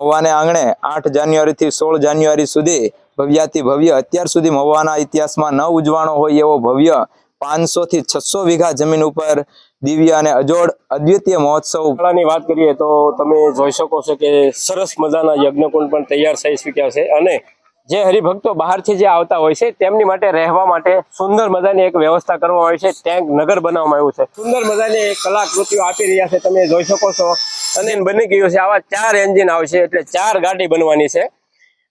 મહુવાને આંગણે આઠ જાન્યુઆરીથી સોળ જાન્યુઆરી સુધી ભવ્યાતિ ભવ્ય, અત્યાર સુધી મહુવાના ઇતિહાસમાં ન ઉજવાણો હોય એવો ભવ્ય પાંચસો થી છસો વીઘા જમીન ઉપર દિવ્ય અને અજોડ અદ્વિતીય મહોત્સવ શાળાની વાત કરીએ તો તમે જોઈ શકો છો કે સરસ મજાના યજ્ઞકુંડ પણ તૈયાર થઈ ચૂક્યા છે અને જે હરિભક્તો બહારથી જે આવતા હોય છે, તેમની માટે રહેવા માટે સુંદર મજાની એક વ્યવસ્થા કરવામાં આવી છે. ટેન્ક નગર બનાવવામાં આવ્યું છે. સુંદર મજાની કલાકૃતિઓ આપી રહ્યા છે, તમે જોઈ શકો છો. અને બની ગયું છે, આવા ચાર એન્જિન આવશે, એટલે ચાર ગાડી બનવાની છે.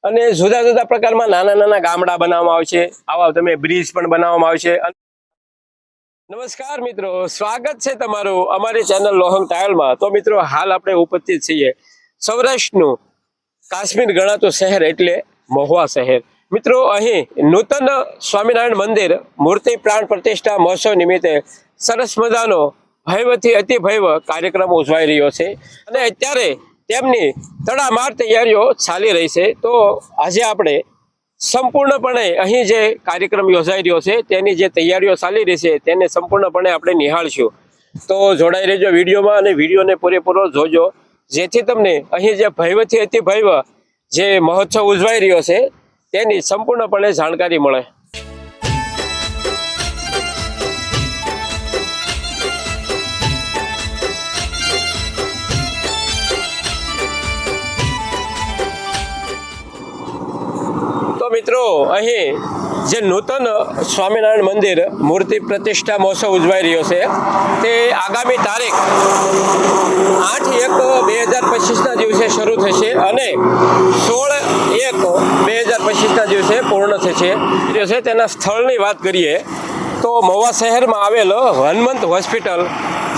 અને જુદા જુદા પ્રકારમાં નાના નાના ગામડા બનાવવામાં આવશે આવા તમે બ્રિજ પણ બનાવવામાં આવશે નમસ્કાર મિત્રો, સ્વાગત છે તમારું અમારી ચેનલ લોહંગ ટાયલમાં તો મિત્રો, હાલ આપણે ઉપસ્થિત છીએ સૌરાષ્ટ્રનું કાશ્મીર ગણાતું શહેર એટલે મહુવા શહેર. મિત્રો, અહીં નૂતન સ્વામિનારાયણ મંદિર મૂર્તિ પ્રાણ પ્રતિષ્ઠા મહોત્સવ નિમિત્તે સરસ મજાનો ભયવથી અતિ ભયવ કાર્યક્રમ ઉજવાઈ રહ્યો છે. અને અત્યારે તેમની તડામાર તૈયારીઓ ચાલી રહી છે. તો આજે આપણે સંપૂર્ણપણે અહીં જે કાર્યક્રમ યોજાઈ રહ્યો છે, તેની જે તૈયારીઓ ચાલી રહી છે, તેને સંપૂર્ણપણે આપણે નિહાળશું. તો જોડાઈ રહેજો વિડીયોમાં અને વિડીયોને પૂરેપૂરો જોજો. જેથી તમને અહીં જે ભયવથી અતિ ભયવ જે મહોત્સવ ઉજવાઈ રહ્યો છે તેની સંપૂર્ણપણે જાણકારી મળે. મિત્રો, અહીં જે નૂતન સ્વામિનારાયણ મંદિર મૂર્તિ પ્રતિષ્ઠા મહોત્સવ ઉજવાઈ રહ્યો છે, તે આગામી તારીખ આઠ એક બે હજાર પચીસના દિવસે શરૂ થશે અને સોળ એક બે હજાર પચીસના દિવસે પૂર્ણ થશે. છે તેના સ્થળની વાત કરીએ, તો મહુવા શહેરમાં આવેલ હનુમંત હોસ્પિટલ,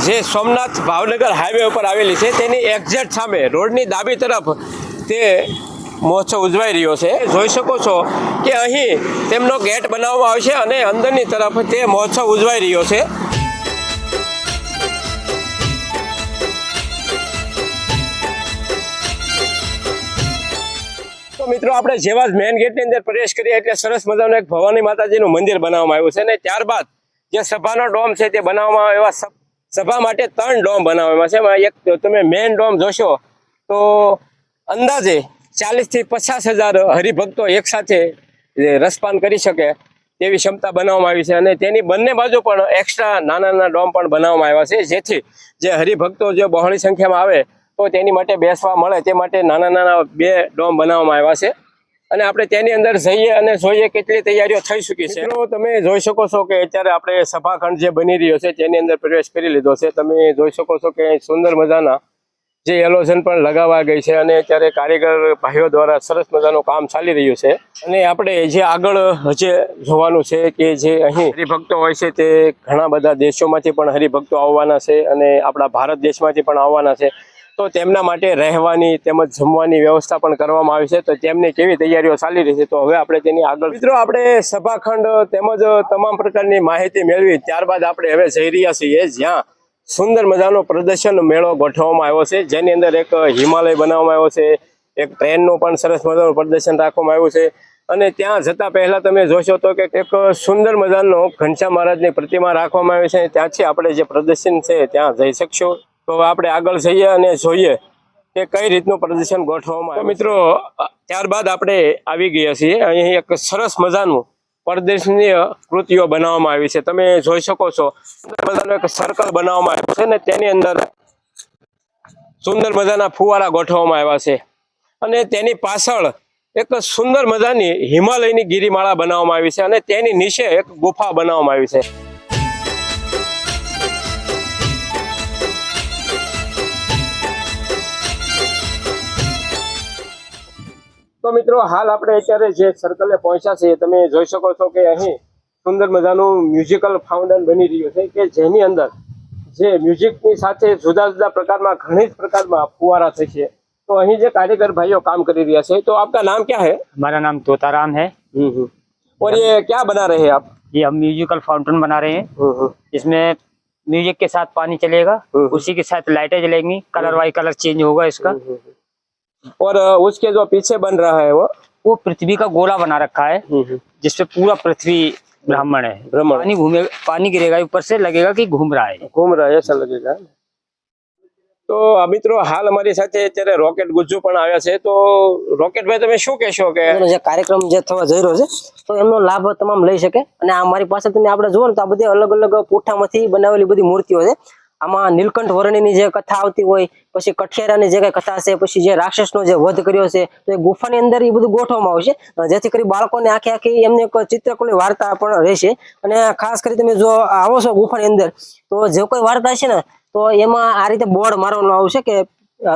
જે સોમનાથ ભાવનગર હાઈવે ઉપર આવેલી છે, તેની એક્ઝેક્ટ સામે રોડની ડાબી તરફ તે મહોત્સવ ઉજવાઈ રહ્યો છે. જોઈ શકો છો કે અહીં તેમનો ગેટ બનાવવામાં આવશે અને અંદરની તરફ તે મહોત્સવ ઉજવાઈ રહ્યો છે. તો મિત્રો, આપણે જેવા જ મેઇન ગેટની અંદર પ્રવેશ કરીએ એટલે સરસ મજાનું એક ભવાની માતાજીનું મંદિર બનાવવામાં આવ્યું છે અને ત્યારબાદ જે સભાનો ડોમ છે તે બનાવવામાં એવા સભા માટે ત્રણ ડોમ બનાવવામાં છે. એક તમે મેઇન ડોમ જોશો તો અંદાજે ચાલીસથી પચાસ હજાર હરિભક્તો એકસાથે રસપાન કરી શકે તેવી ક્ષમતા બનાવવામાં આવી છે. અને તેની બંને બાજુ પણ એક્સ્ટ્રા નાના નાના ડોમ પણ બનાવવામાં આવ્યા છે. જેથી જે હરિભક્તો જે બહોળી સંખ્યામાં આવે તો તેની માટે બેસવા મળે. તે માટે નાના નાના બે ડોમ બનાવવામાં આવ્યા છે. અને આપણે તેની અંદર જઈએ અને જોઈએ કેટલી તૈયારીઓ થઈ ચૂકી છે. તમે જોઈ શકો છો કે અત્યારે આપણે સભાખંડ જે બની રહ્યો છે તેની અંદર પ્રવેશ કરી લીધો છે. તમે જોઈ શકો છો કે સુંદર મજાના જે એલોઝન પણ લગાવવા ગઈ છે અને અત્યારે કારીગર ભાઈઓ દ્વારા સરસ મજાનું કામ ચાલી રહ્યું છે. અને આપણે જે આગળ હજે જોવાનું છે કે જે અહીં હરિભક્તો હોય છે તે ઘણા બધા દેશોમાંથી પણ હરિભક્તો આવવાના છે અને આપણા ભારત દેશમાંથી પણ આવવાના છે. તો તેમના માટે રહેવાની તેમજ જમવાની વ્યવસ્થા પણ કરવામાં આવી છે. તો તેમની કેવી તૈયારીઓ ચાલી રહી છે તો હવે આપણે તેની આગળ મિત્રો આપણે સભાખંડ તેમજ તમામ પ્રકારની માહિતી મેળવી. ત્યારબાદ આપણે હવે જઈ રહ્યા છીએ જ્યાં સુંદર મજાનો પ્રદર્શન મેળો ગોઠવવામાં આવ્યો છે. જેની અંદર એક હિમાલય બનાવવામાં આવ્યો છે. એક ટ્રેનનું પણ સરસ મજાનું પ્રદર્શન રાખવામાં આવ્યું છે. અને ત્યાં જતા પહેલાં તમે જોશો તો કે એક સુંદર મજાનો ઘનશ્યામ મહારાજની પ્રતિમા રાખવામાં આવી છે. ત્યાંથી આપણે જે પ્રદર્શન છે ત્યાં જઈ શકશો. તો આપણે આગળ જઈએ અને જોઈએ કે કઈ રીતનું પ્રદર્શન ગોઠવવામાં આવે મિત્રો, ત્યારબાદ આપણે આવી ગયા છીએ. અહીં એક સરસ મજાનું પ્રદર્શનીય કૃતિઓ બનાવવામાં આવી છે. તમે જોઈ શકો છો. બધાનો એક સર્કલ બનાવવામાં આવ્યું છે ને તેની અંદર સુંદર મજાના ફુવારા ગોઠવવામાં આવ્યા છે. અને તેની પાછળ એક સુંદર મજાની હિમાલયની ગિરિમાળા બનાવવામાં આવી છે અને તેની નીચે એક ગુફા બનાવવામાં આવી છે. તો મિત્રો હાલ આપણે અત્યારે જે સર્કલે પહોંચ્યા છીએ તમે જોઈ શકો છો કે અહીં સુંદર મજાનું મ્યુઝિકલ ફાઉન્ટેન બની રહ્યું છે કે જેની અંદર જે મ્યુઝિકની સાથે જુદા જુદા પ્રકારમાં ઘણી જ પ્રકારમાં ફુવારા થશે તો અહીં જે કારીગર ભાઈઓ કામ કરી રહ્યા છે તો આપકા નામ क्या है हमारा नाम तोताराम है हम्म हम्म। और ये क्या बना रहे हैं आप ये हम म्यूजिकल फाउंटेन बना रहे हैं हम्म हम्म। इसमें म्यूजिक के साथ पानी चलेगा हम्म। उसी के साथ लाइटें जलेंगी कलर वाइज कलर चेंज होगा इसका और अ, उसके जो पीछे बन रहा है वो वो पृथ्वी का गोला बना रखा है जिसपे पूरा पृथ्वी ब्राह्मण है भ्रमण पानी घूमे पानी गिरेगा ऊपर से लगेगा कि घूम रहा है घूम रहा है ऐसा लगेगा તો આ મિત્રો હાલ અમારી સાથે અત્યારે રોકેટ ગુજ્જુ પણ આવ્યા છે તો રોકેટભાઈ તમે શું કહેશો કે એનો જે કાર્યક્રમ જે થવા જઈ રહ્યો છે તો એમનો લાભ તમામ લઈ શકે અને આ મારી પાસે તમે આપણે જુઓ ને તો આ બધી અલગ અલગ પૂઠામાંથી બનાવેલી બધી મૂર્તિઓ છે આમાં નીલકંઠ વર્ણિની જે કથા આવતી હોય, પછી કઠિયારાની જે કઈ કથા છે પછી જે રાક્ષસનો જે વધ કર્યો છે, તો એ ગુફાની અંદર એ બધું ગોઠવવામાં આવશે. જેથી કરી બાળકોને આખી આખી એમને એક ચિત્રકુની વાર્તા પણ રહેશે. અને ખાસ કરી તમે જો આવો છો ગુફાની અંદર, તો જે કોઈ વાર્તા છે ને, તો એમાં આ રીતે બોર્ડ મારવાનું આવશે કે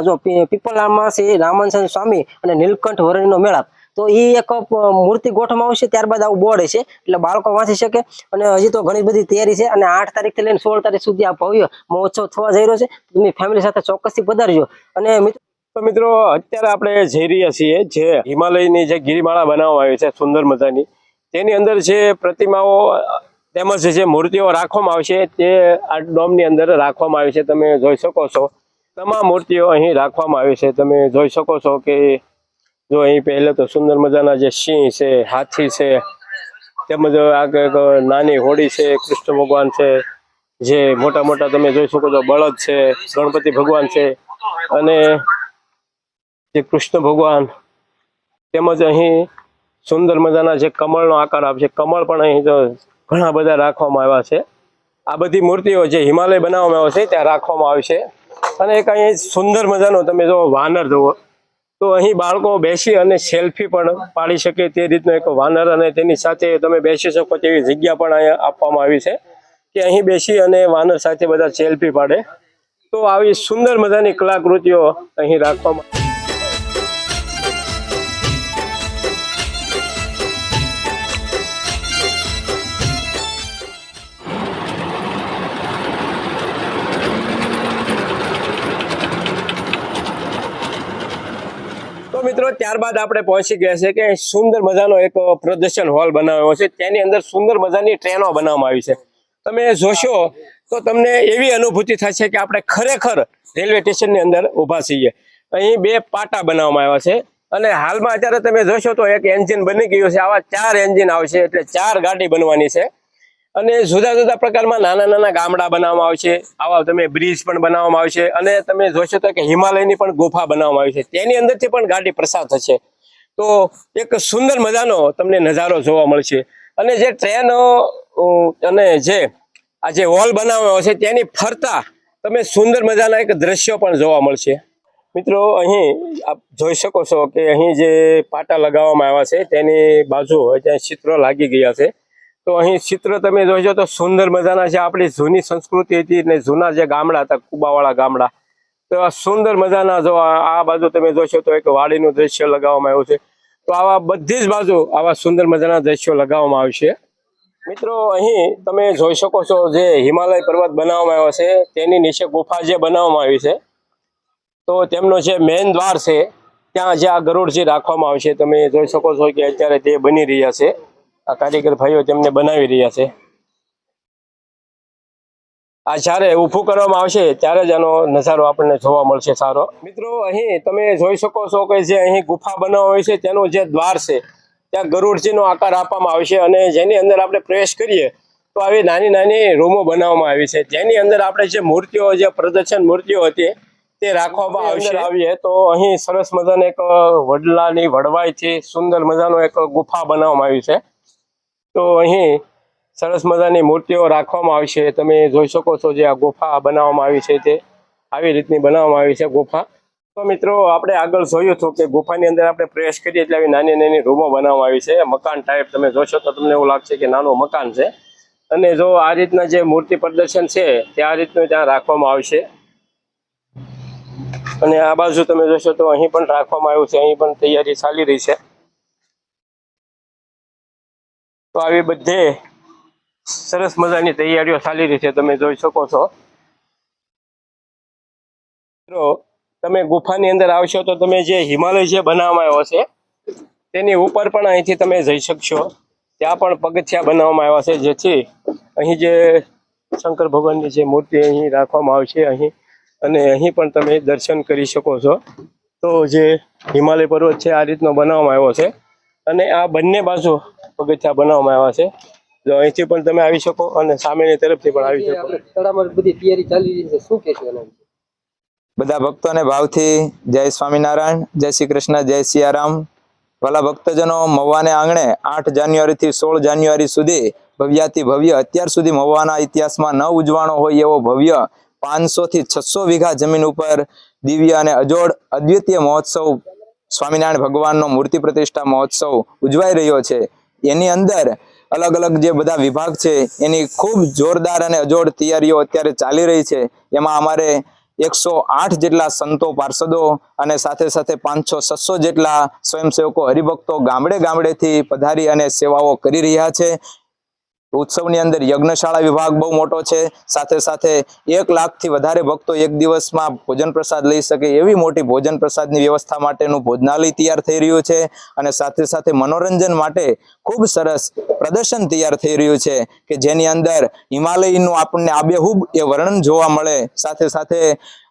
જો પીપલ પીપળામાં શ્રી રામાનંદ સ્વામી અને નીલકંઠ વર્ણિનો મેળાપ. તો એ એક મૂર્તિ ગોઠવવામાં આવશે, ત્યારબાદ આવું બોર્ડ છે એટલે બાળકો વાંચી શકે અને હજી તો ઘણી બધી તૈયારી છે અને આઠ તારીખથી લઈને સોળ તારીખ સુધી આ ભવ્ય મહોત્સવ થવા જઈ રહ્યો છે. તમે ફેમિલી સાથે ચોક્કસથી પધારજો. અને મિત્રો તો મિત્રો, અત્યારે આપણે જઈ રહ્યા છીએ જે હિમાલયની જે ગિરિમાળા બનાવવામાં આવી છે, સુંદર મજાની. તેની અંદર જે પ્રતિમાઓ, તેમજ જે મૂર્તિઓ રાખવામાં આવશે, તે આ ડોમની અંદર રાખવામાં આવી છે. તમે જોઈ શકો છો. તમામ મૂર્તિઓ અહીં રાખવામાં આવી છે. તમે જોઈ શકો છો કે જો અહીં પહેલે તો સુંદર મજાના જે સિંહ છે, હાથી છે, તેમજ આ નાની હોડી છે, કૃષ્ણ ભગવાન છે, જે મોટા મોટા તમે જોઈ શકો છો, બળદ છે, ગણપતિ ભગવાન છે, અને જે કૃષ્ણ ભગવાન, તેમજ અહીં સુંદર મજાના જે કમળનો આકાર આપશે કમળ પણ અહીં જો ઘણા બધા રાખવામાં આવ્યા છે. આ બધી મૂર્તિઓ જે હિમાલય બનાવવામાં આવ્યો છે, ત્યાં રાખવામાં આવી છે. અને એક અહીં સુંદર મજાનો તમે જો વાનર જુઓ તો અહીં બાળકો બેસી અને સેલ્ફી પણ પાડી શકે તે રીતનો એક વાનર અને તેની સાથે તમે બેસી શકો તેવી જગ્યા પણ અહીંયા આપવામાં આવી છે કે અહીં બેસી અને વાનર સાથે બધા સેલ્ફી પાડે. તો આવી સુંદર મજાની કલાકૃતિઓ અહીં રાખવામાં મિત્રો, ત્યારબાદ આપણે પહોંચી ગયા છે કે સુંદર મજાનો એક પ્રદર્શન હોલ બનાવ્યો છે. તેની અંદર સુંદર મજાની ટ્રેનો બનાવવામાં આવી છે. તમે જોશો તો તમને એવી અનુભૂતિ થશે કે આપણે ખરેખર રેલવે સ્ટેશનની અંદર ઊભા છીએ. અહીં બે પાટા બનાવવામાં આવ્યા છે અને હાલમાં અત્યારે તમે જોશો તો એક એન્જિન બની ગયું છે. આવા ચાર એન્જિન આવશે, એટલે ચાર ગાડી બનવાની છે. અને જુદા જુદા પ્રકારમાં નાના નાના ગામડા બનાવવામાં આવશે આવા તમે બ્રિજ પણ બનાવવામાં આવશે અને તમે જોશો તો કે હિમાલયની પણ ગુફા બનાવવામાં આવી છે. તેની અંદરથી પણ ગાડી પ્રસાર થશે. તો એક સુંદર મજાનો તમને નજારો જોવા મળશે. અને જે ટ્રેનો અને જે આ જે હોલ બનાવવામાં છે તેની ફરતા તમે સુંદર મજાના એક દ્રશ્યો પણ જોવા મળશે. મિત્રો, અહીં આપ જોઈ શકો છો કે અહીં જે પાટા લગાવવામાં આવ્યા છે તેની બાજુ ત્યાં ચિત્રો લાગી ગયા છે. તો અહીં ચિત્ર તમે જોજો તો સુંદર મજાના છે. આપણી જૂની સંસ્કૃતિ હતી ને જૂના જે ગામડા હતા, કુબાવાળા ગામડા. તો સુંદર મજાના જો આ બાજુ તમે જોશો તો એક વાડીનું દ્રશ્ય લગાવવામાં આવ્યું છે. તો આવા બધી જ બાજુ આવા સુંદર મજાના દ્રશ્યો લગાવવામાં આવશે. મિત્રો, અહીં તમે જોઈ શકો છો જે હિમાલય પર્વત બનાવવામાં આવ્યો છે, તેની નીચે ગુફા જે બનાવવામાં આવી છે. તો તેમનો જે મેન દ્વાર છે, ત્યાં જે આ ગરુડજી રાખવામાં આવશે. તમે જોઈ શકો છો કે અત્યારે તે બની રહ્યા છે. આ કારીગર ભાઈઓ તેમને બનાવી રહ્યા છે. આ જ્યારે ઊભું કરવામાં આવશે ત્યારે જ આનો નજારો આપણને જોવા મળશે સારો. મિત્રો અહીં તમે જોઈ શકો છો કે જે અહીં ગુફા બનાવવા હોય છે તેનું જે દ્વાર છે ત્યાં ગરુડજીનો આકાર આપવામાં આવશે અને જેની અંદર આપણે પ્રવેશ કરીએ તો આવી નાની નાની રૂમો બનાવવામાં આવી છે. જેની અંદર આપણે જે મૂર્તિઓ જે પ્રદર્શન મૂર્તિઓ હતી તે રાખવામાં આવશે. આવીએ તો અહીં સરસ મજાનો એક વડલાની વડવાઈથી સુંદર મજાનો એક ગુફા બનાવવામાં આવી છે. તો અહીં સરસ મજાની મૂર્તિઓ રાખવામાં આવશે તમે જોઈ શકો છો જે આ ગુફા બનાવવામાં આવી છે તે. આવી રીતની બનાવવામાં આવી છે ગુફા. તો મિત્રો, આપણે આગળ જોયું હતું કે ગુફાની અંદર આપણે પ્રવેશ કરીએ એટલે આવી નાની નાની રૂમો બનાવવામાં આવી છે. મકાન ટાઈપ તમે જોશો તો તમને એવું લાગશે કે નાનું મકાન છે. અને જો આ રીતના જે મૂર્તિ પ્રદર્શન છે તે આ રીતનું ત્યાં રાખવામાં આવશે અને આ બાજુ તમે જોશો તો અહીં પણ રાખવામાં આવ્યું છે. અહીં પણ તૈયારી ચાલી રહી છે. તો આવી બધે સરસ મજાની તૈયારીઓ ચાલી રહી છે, તમે જોઈ શકો છો. મિત્રો, તમે ગુફાની અંદર આવશો તો તમે જે હિમાલય જે બનાવવામાં આવ્યો છે, તેની ઉપર પણ અહીંથી તમે જઈ શકશો. ત્યાં પણ પગથિયા બનાવવામાં આવ્યા છે, જેથી અહીં જે શંકર ભગવાનની જે મૂર્તિ અહીં રાખવામાં આવશે અહીં, અને અહીં પણ તમે દર્શન કરી શકો છો. તો જે હિમાલય પર્વત છે, આ રીતનો બનાવવામાં આવ્યો છે. અને આ બંને બાજુ પગથિયા બનાવવામાં આવ્યા છે. જો અહીંથી પણ તમે આવી શકો અને સામેની તરફથી પણ આવી શકો. બધી તૈયારી ચાલી રહી છે. શું કહેશો એના બધા ભક્તોને ભાવથી જય સ્વામિનારાયણ જય શ્રી કૃષ્ણ જય સિયારામ. ભલા ભક્તજનો મવાને આંગણે આઠ જાન્યુઆરી થી સોળ જાન્યુઆરી સુધી ભવ્યાતિ ભવ્ય. અત્યાર સુધી મવાના ઇતિહાસમાં ન ઉજવાણો હોય એવો ભવ્ય પાંચસો થી છસો વીઘા જમીન ઉપર દિવ્ય અને અજોડ અદ્વિતીય મહોત્સવ સ્વામિનારાયણ ભગવાનનો મૂર્તિ પ્રતિષ્ઠા મહોત્સવ ઉજવાઈ રહ્યો છે. એની અંદર અલગ અલગ જે બધા વિભાગ છે, એની ખૂબ જોરદાર અને અજોડ તૈયારીઓ અત્યારે ચાલી રહી છે. એમાં અમારે એકસો આઠ જેટલા સંતો, પાર્ષદો અને સાથે સાથે પાંચસો છસો જેટલા સ્વયંસેવકો હરિભક્તો ગામડે ગામડેથી પધારી અને સેવાઓ કરી રહ્યા છે. ઉત્સવની અંદર યજ્ઞશાળા વિભાગ બહુ મોટો છે. સાથે સાથે એક લાખથી વધારે ભક્તો એક દિવસમાં ભોજન પ્રસાદ લઈ શકે એવી મોટી ભોજન પ્રસાદની વ્યવસ્થા માટેનું ભોજનાલય તૈયાર થઈ રહ્યું છે. અને સાથે સાથે મનોરંજન માટે ખૂબ સરસ પ્રદર્શન તૈયાર થઈ રહ્યું છે કે જેની અંદર હિમાલયનું આપણને આબેહૂબ એ વર્ણન જોવા મળે. સાથે સાથે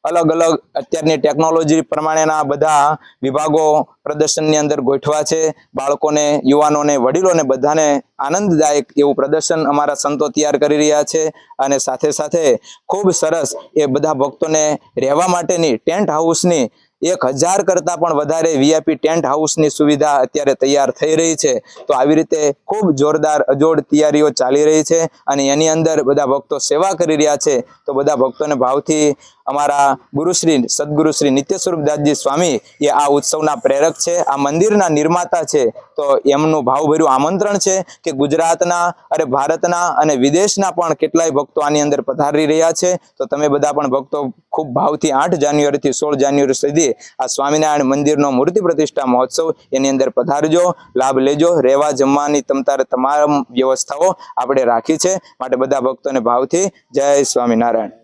અલગ અલગ અત્યારની ટેકનોલોજી પ્રમાણેના બધા વિભાગો પ્રદર્શનની અંદર ગોઠવા છે. બાળકોને, યુવાનોને, વડીલોને બધાને આનંદદાયક એવું પ્રદર્શન અમારા સંતો તૈયાર કરી રહ્યા છે અને સાથે સાથે ખૂબ સરસ એ બધા ભક્તોને રહેવા માટેની ટેન્ટ હાઉસની એક હજાર કરતા પણ વધારે વીઆઈપી ટેન્ટ હાઉસની સુવિધા અત્યારે તૈયાર થઈ રહી છે. તો આવી રીતે ખૂબ જોરદાર અજોડ તૈયારીઓ ચાલી રહી છે અને એની અંદર બધા ભક્તો સેવા કરી રહ્યા છે. તો બધા ભક્તોને ભાવથી અમારા ગુરુશ્રી સદગુરુશ્રી નિત્ય સ્વરૂપદાસજી સ્વામી એ આ ઉત્સવના પ્રેરક છે, આ મંદિરના નિર્માતા છે. તો એમનું ભાવભર્યું આમંત્રણ છે કે ગુજરાતના અરે ભારતના અને વિદેશના પણ કેટલાય ભક્તો આની અંદર પધારી રહ્યા છે. તો તમે બધા પણ ભક્તો ખૂબ ભાવથી આઠ જાન્યુઆરીથી સોળ જાન્યુઆરી સુધી આ સ્વામિનારાયણ મંદિરનો મૂર્તિ પ્રતિષ્ઠા મહોત્સવ એની અંદર પધારજો, લાભ લેજો, રહેવા જમવાની તમતારે તમામ વ્યવસ્થાઓ આપણે રાખી છે. માટે બધા ભક્તોને ભાવથી જય સ્વામિનારાયણ.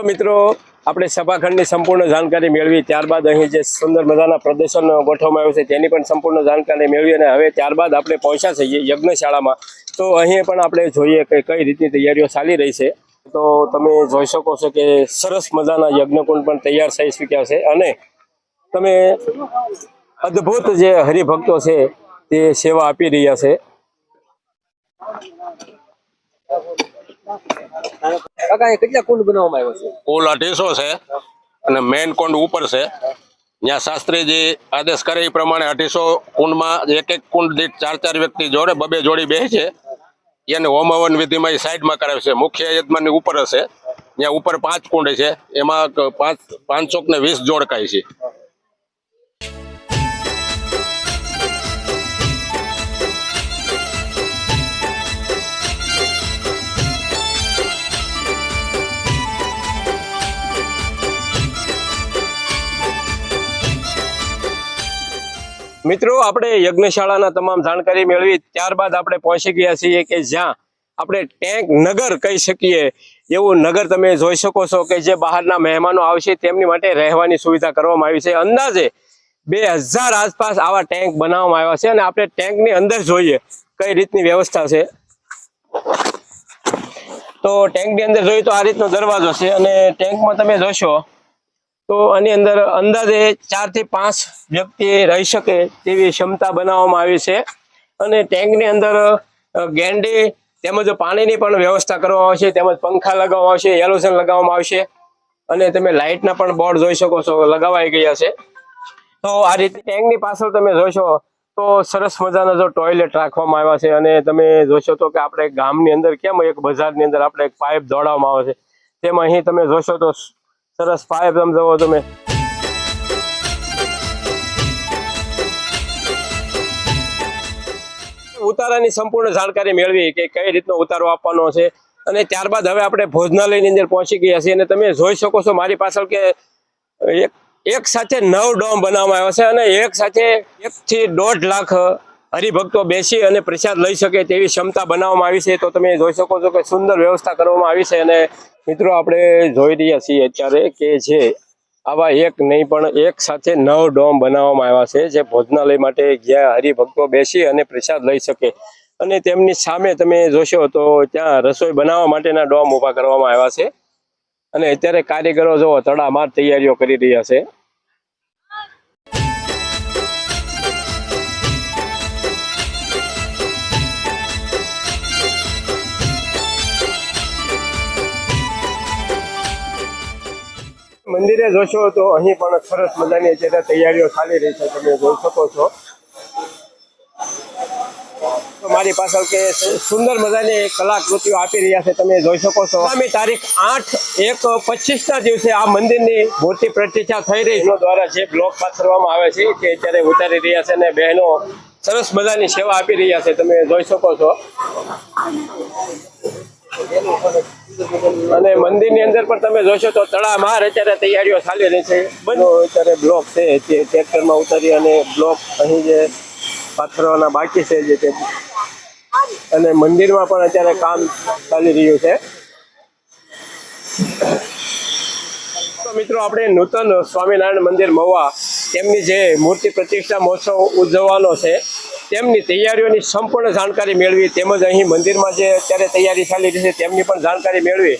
તો મિત્રો, આપણે સભાખંડની સંપૂર્ણ જાણકારી મેળવી, ત્યારબાદ અહીં જે સુંદર મજાના પ્રદર્શન ગોઠવવામાં આવ્યું છે, તેની પણ સંપૂર્ણ જાણકારી મેળવી અને હવે ત્યારબાદ આપણે પહોંચ્યા છીએ યજ્ઞશાળામાં. તો અહીં પણ આપણે જોઈએ કે કઈ રીતની તૈયારીઓ ચાલી રહી છે. તો તમે જોઈ શકો છો કે સરસ મજાના યજ્ઞકુંડ પણ તૈયાર થઈ ચૂક્યા છે અને તમે અદ્ભુત જે હરિભક્તો છે, તે સેવા આપી રહ્યા છે. કાકા કેટલા કુંડ ઉપર એ પ્રમાણે અઢીસો કુંડમાં એક એક કુંડ ચાર ચાર વ્યક્તિ જોડે બબે જોડી બે છે. એને હોમ વિધિમાં એ સાઈડમાં કરાવે છે. મુખ્ય ઉપર હશે. ત્યાં ઉપર પાંચ કુંડ છે. એમાં પાંચ પાંચસો ને વીસ જોડકાય છે. મિત્રો, આપણે યજ્ઞશાળાના તમામ જાણકારી મેળવી, ત્યારબાદ આપણે પહોંચી ગયા છીએ કે જ્યાં આપણે ટેન્ક નગર કહી શકીએ, એવું નગર તમે જોઈ શકો છો કે જે બહારના મહેમાનો આવશે, તેમની માટે રહેવાની સુવિધા કરવામાં આવી છે. અંદાજે બે આસપાસ આવા ટેન્ક બનાવવામાં આવ્યા છે અને આપણે ટેન્કની અંદર જોઈએ કઈ રીતની વ્યવસ્થા છે. તો ટેન્કની અંદર જોઈએ તો આ રીતનો દરવાજો છે અને ટેન્કમાં તમે જોશો તો આની અંદર અંદાજે ચારથી પાંચ વ્યક્તિ રહી શકે તેવી ક્ષમતા બનાવવામાં આવી છે. અને ટેન્કની અંદર ગેંડી તેમજ પાણીની પણ વ્યવસ્થા કરવામાં આવશે, તેમજ પંખા લગાવવામાં આવશે એલોઝન લગાવવામાં આવશે. અને તમે લાઇટના પણ બોર્ડ જોઈ શકો છો, લગાવાઈ ગયા છે. તો આ રીતે ટેન્કની પાછળ તમે જોશો તો સરસ મજાના જો ટોયલેટ રાખવામાં આવ્યા છે. અને તમે જોશો તો કે આપણે ગામની અંદર કેમ એક બજારની અંદર આપણે એક પાઇપ દોડાવવામાં આવે છે. તેમ અહીં તમે જોશો તો સરસ પાઇપ તમે જવો તમે. ઉતારાની સંપૂર્ણ જાણકારી મેળવી કે કઈ રીતનો ઉતારો આપવાનો છે. અને ત્યારબાદ હવે આપણે ભોજનાલયની અંદર પહોંચી ગયા છીએ અને તમે જોઈ શકો છો મારી પાછળ કે એક એક સાથે નવ ડોમ બનાવવામાં આવ્યો છે અને એક સાથે એક થી દોઢ લાખ હરિભક્તો બેસી અને પ્રસાદ લઈ શકે તેવી ક્ષમતા બનાવવામાં આવી છે. તો તમે જોઈ શકો છો કે સુંદર વ્યવસ્થા કરવામાં આવી છે અને મિત્રો, આપણે જોઈ રહ્યા છીએ અત્યારે કે જે આવા એક નહીં, પણ એક સાથે નવ ડોમ બનાવવામાં આવ્યા છે, જે ભોજનાલય માટે જ્યાં હરિભક્તો બેસી અને પ્રસાદ લઈ શકે. અને તેમની સામે તમે જોશો તો ત્યાં રસોઈ બનાવવા માટેના ડોમ ઊભા કરવામાં આવ્યા છે. અને અત્યારે કારીગરો જો તડામાર તૈયારીઓ કરી રહ્યા છે. મંદિરે જોશો તો અહીં પણ સરસ મજાની અત્યારે તૈયારીઓ ચાલી રહી છે, તમે જોઈ શકો છો. મારી પાછળ કે સુંદર મજાની કલાકૃતિઓ આપી રહ્યા છે, તમે જોઈ શકો છો. આગામી તારીખ આઠ, એક, પચીસ ના દિવસે આ મંદિરની મૂર્તિ પ્રતિષ્ઠા થઈ રહી છે. દ્વારા જે બ્લોક પાથરવામાં આવે છે તે અત્યારે ઉતારી રહ્યા છે અને બહેનો સરસ મજાની સેવા આપી રહ્યા છે, તમે જોઈ શકો છો. અને મંદિરની અંદર પણ તમે જોશો તો તળામાર અત્યારે તૈયારીઓ ચાલી રહી છે. બધો અત્યારે બ્લોક છે જે ટ્રેક્ટરમાં ઉતારી અને બ્લોક અહીં જે પાથરવાના બાકી છે જે તે અને મંદિરમાં પણ અત્યારે કામ ચાલી રહ્યું છે. તો મિત્રો આપણે નૂતન સ્વામિનારાયણ મંદિર મહુવા તેમની જે મૂર્તિ પ્રતિષ્ઠા મહોત્સવ ઉજવવાનો છે તેમની તૈયારીઓની સંપૂર્ણ જાણકારી મેળવી તેમજ અહીં મંદિરમાં જે અત્યારે તૈયારી ચાલી રહી છે તેમની પણ જાણકારી મેળવી.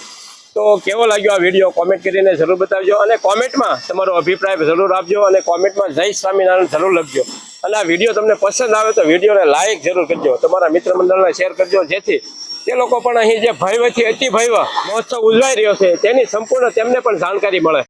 તો કેવો લાગ્યો આ વીડિયો? કોમેન્ટ કરીને જરૂર બતાવજો અને કોમેન્ટમાં તમારો અભિપ્રાય જરૂર આપજો અને કોમેન્ટમાં જય સ્વામિનારાયણ જરૂર લખજો. અને આ વીડિયો તમને પસંદ આવે તો વિડીયોને લાઇક જરૂર કરજો. તમારા મિત્ર મંડળને શેર કરજો. જેથી તે લોકો પણ અહીં જે ભયવથી અતિ ભયવ મહોત્સવ ઉજવાઈ રહ્યો છે તેની સંપૂર્ણ તેમને પણ જાણકારી મળે.